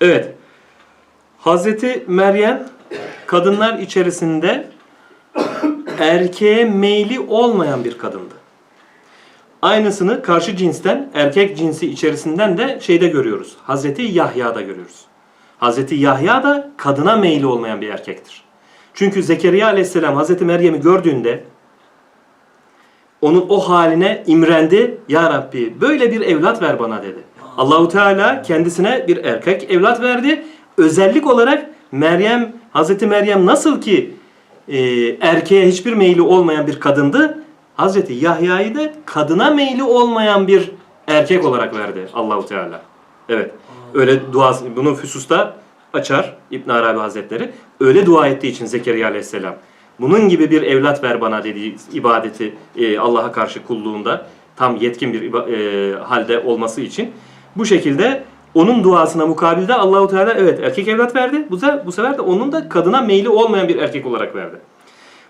Evet. Hazreti Meryem kadınlar içerisinde erkeğe meyli olmayan bir kadındı. Aynısını karşı cinsten, erkek cinsi içerisinden de şeyde görüyoruz. Hazreti Yahya'da görüyoruz. Hazreti Yahya da kadına meyli olmayan bir erkektir. Çünkü Zekeriya aleyhisselam Hazreti Meryem'i gördüğünde onun o haline imrendi. Ya Rabbi böyle bir evlat ver bana dedi. Allahu Teala kendisine bir erkek evlat verdi. Özellik olarak Meryem, Hazreti Meryem nasıl ki e, erkeğe hiçbir meyli olmayan bir kadındı. Hazreti Yahya'yı da kadına meyli olmayan bir erkek olarak verdi Allahu Teala. Evet. Öyle dua bunu Füsus'ta açar İbn Arabi Hazretleri. Öyle dua ettiği için Zekeriya Aleyhisselam. Bunun gibi bir evlat ver bana dediği ibadeti e, Allah'a karşı kulluğunda tam yetkin bir e, halde olması için bu şekilde onun duasına mukabilde Allahu Teala evet erkek evlat verdi. Bu bu sefer de onun da kadına meyli olmayan bir erkek olarak verdi.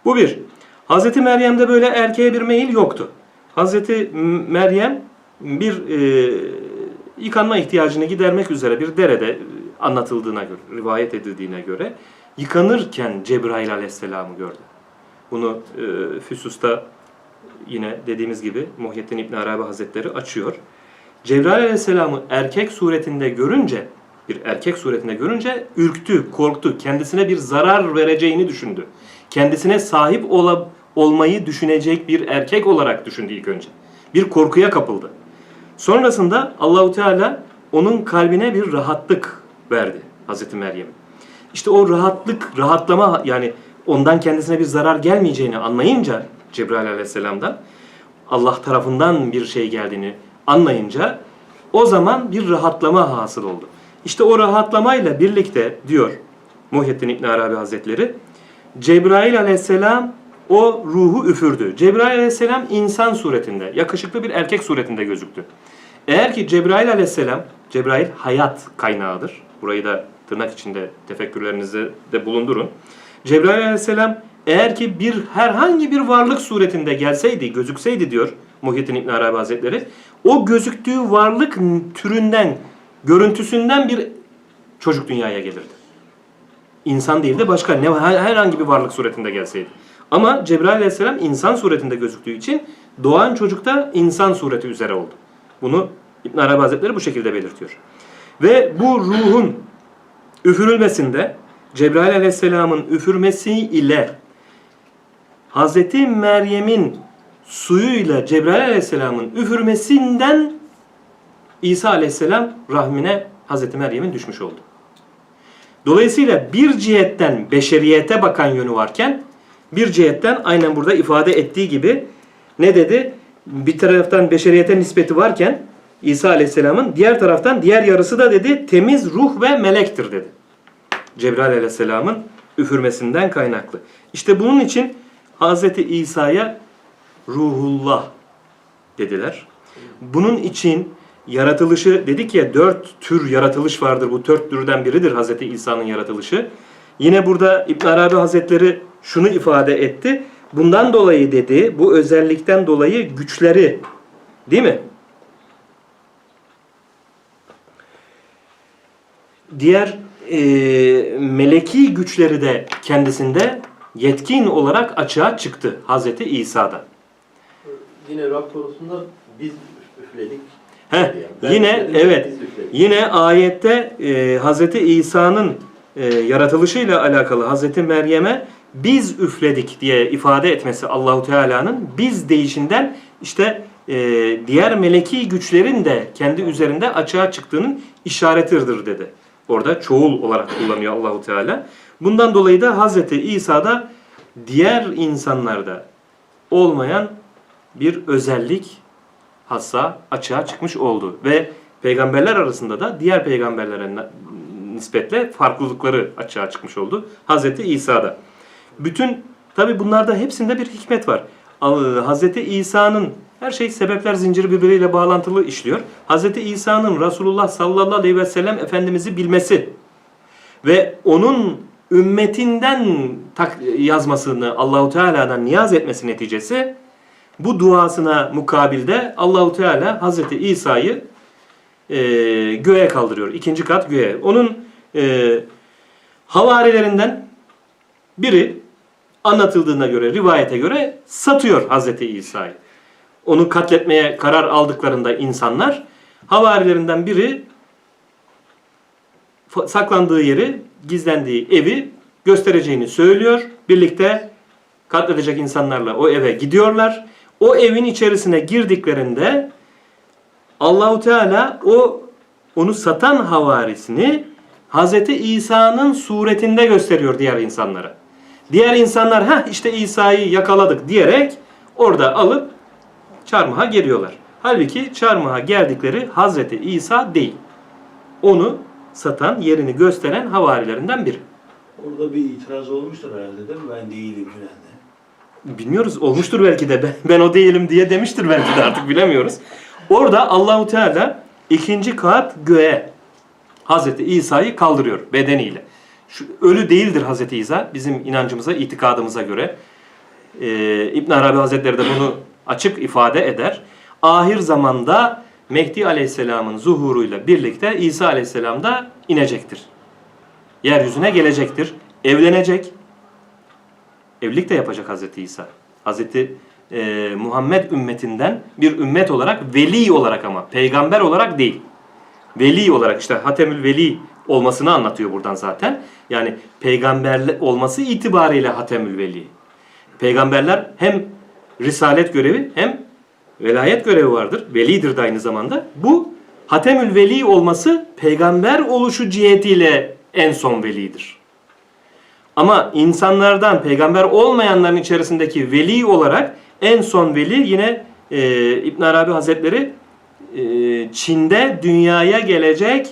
Bu bir. Hazreti Meryem'de böyle erkeğe bir meyil yoktu. Hazreti Meryem bir e, yıkanma ihtiyacını gidermek üzere bir derede e, anlatıldığına göre, rivayet edildiğine göre yıkanırken Cebrail aleyhisselamı gördü. Bunu e, Füsus'ta yine dediğimiz gibi Muhyiddin İbn Arabi Hazretleri açıyor. Cebrail aleyhisselamı erkek suretinde görünce, bir erkek suretinde görünce ürktü, korktu. Kendisine bir zarar vereceğini düşündü. Kendisine sahip ola, olmayı düşünecek bir erkek olarak düşündü ilk önce. Bir korkuya kapıldı. Sonrasında Allahu Teala onun kalbine bir rahatlık verdi Hazreti Meryem'e. İşte o rahatlık, rahatlama yani ondan kendisine bir zarar gelmeyeceğini anlayınca Cebrail aleyhisselamdan Allah tarafından bir şey geldiğini anlayınca o zaman bir rahatlama hasıl oldu. İşte o rahatlamayla birlikte diyor Muhyiddin İbn Arabi Hazretleri Cebrail aleyhisselam o ruhu üfürdü. Cebrail aleyhisselam insan suretinde, yakışıklı bir erkek suretinde gözüktü. Eğer ki Cebrail aleyhisselam, Cebrail hayat kaynağıdır. Burayı da tırnak içinde tefekkürlerinizde de bulundurun. Cebrail aleyhisselam eğer ki bir herhangi bir varlık suretinde gelseydi, gözükseydi diyor Muhyiddin İbn Arabi Hazretleri, o gözüktüğü varlık türünden, görüntüsünden bir çocuk dünyaya gelirdi. İnsan değil de başka ne her- herhangi bir varlık suretinde gelseydi. Ama Cebrail aleyhisselam insan suretinde gözüktüğü için doğan çocukta insan sureti üzere oldu. Bunu İbn Arabi Hazretleri bu şekilde belirtiyor. Ve bu ruhun üfürülmesinde Cebrail aleyhisselamın üfürmesi ile Hazreti Meryem'in suyuyla Cebrail aleyhisselamın üfürmesinden İsa aleyhisselam rahmine Hazreti Meryem'in düşmüş oldu. Dolayısıyla bir cihetten beşeriyete bakan yönü varken bir cihetten aynen burada ifade ettiği gibi ne dedi? Bir taraftan beşeriyete nispeti varken İsa Aleyhisselam'ın diğer taraftan diğer yarısı da dedi temiz ruh ve melektir dedi. Cebrail Aleyhisselam'ın üfürmesinden kaynaklı. İşte bunun için Hazreti İsa'ya ruhullah dediler. Bunun için yaratılışı dedik ya dört tür yaratılış vardır. Bu dört türden biridir Hazreti İsa'nın yaratılışı. Yine burada İbn Arabi Hazretleri şunu ifade etti. Bundan dolayı dedi, bu özellikten dolayı güçleri değil mi? Diğer e, meleki güçleri de kendisinde yetkin olarak açığa çıktı Hazreti İsa'da. Yine Rab konusunda biz üfledik. Heh, Yani ben yine üfledim, evet yine ayette e, Hazreti İsa'nın e, yaratılışıyla alakalı Hazreti Meryem'e biz üfledik diye ifade etmesi Allahu Teala'nın biz deyişinden işte e, diğer meleki güçlerin de kendi üzerinde açığa çıktığının işaretidir dedi. Orada çoğul olarak kullanıyor Allahu Teala. Bundan dolayı da Hazreti İsa'da diğer insanlarda olmayan bir özellik hassa açığa çıkmış oldu. Ve peygamberler arasında da diğer peygamberlere nispetle farklılıkları açığa çıkmış oldu. Hazreti İsa'da. Bütün tabi bunlarda hepsinde bir hikmet var. Hazreti İsa'nın her şey sebepler zinciri birbiriyle bağlantılı işliyor. Hazreti İsa'nın Resulullah sallallahu aleyhi ve sellem Efendimiz'i bilmesi ve onun ümmetinden yazmasını Allahu Teala'dan niyaz etmesi neticesi bu duasına mukabilde Allahu Teala Hazreti İsa'yı e, göğe kaldırıyor. İkinci kat göğe. Onun e, havarilerinden biri anlatıldığına göre, rivayete göre satıyor Hazreti İsa'yı. Onu katletmeye karar aldıklarında insanlar havarilerinden biri saklandığı yeri, gizlendiği evi göstereceğini söylüyor. Birlikte katledecek insanlarla o eve gidiyorlar. O evin içerisine girdiklerinde Allahu Teala o onu satan havarisini Hazreti İsa'nın suretinde gösteriyor diğer insanlara. Diğer insanlar ha işte İsa'yı yakaladık diyerek orada alıp çarmıha geliyorlar. Halbuki çarmıha geldikleri Hazreti İsa değil. Onu satan, yerini gösteren havarilerinden biri. Orada bir itiraz olmuştur herhalde değil mi? Ben değilim filan de. Bilmiyoruz. Olmuştur belki de. Ben, ben o değilim diye demiştir belki de artık bilemiyoruz. Orada Allahu Teala ikinci kat göğe Hazreti İsa'yı kaldırıyor bedeniyle. Şu, ölü değildir Hazreti İsa bizim inancımıza, itikadımıza göre. Ee, İbn Arabi Hazretleri de bunu açık ifade eder. Ahir zamanda Mehdi Aleyhisselam'ın zuhuruyla birlikte İsa Aleyhisselam da inecektir. Yeryüzüne gelecektir. Evlenecek. Evlilik de yapacak Hazreti İsa. Hazreti e, Muhammed ümmetinden bir ümmet olarak, veli olarak ama, peygamber olarak değil. Veli olarak işte Hatemül Veli olmasını anlatıyor buradan zaten. Yani peygamber olması itibariyle Hatemül Veli. Peygamberler hem risalet görevi hem velayet görevi vardır. Velidir de aynı zamanda. Bu Hatemül Veli olması peygamber oluşu cihetiyle en son velidir. Ama insanlardan peygamber olmayanların içerisindeki veli olarak en son veli yine e, İbn Arabi Hazretleri e, Çin'de dünyaya gelecek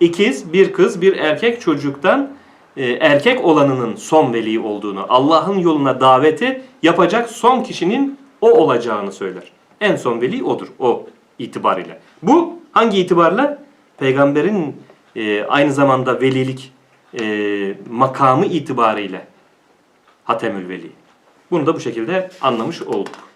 ikiz, bir kız, bir erkek çocuktan e, erkek olanının son veli olduğunu, Allah'ın yoluna daveti yapacak son kişinin o olacağını söyler. En son veli odur, o itibariyle. Bu hangi itibarla? Peygamberin e, aynı zamanda velilik e, makamı itibariyle Hatemül Veli. Bunu da bu şekilde anlamış olduk.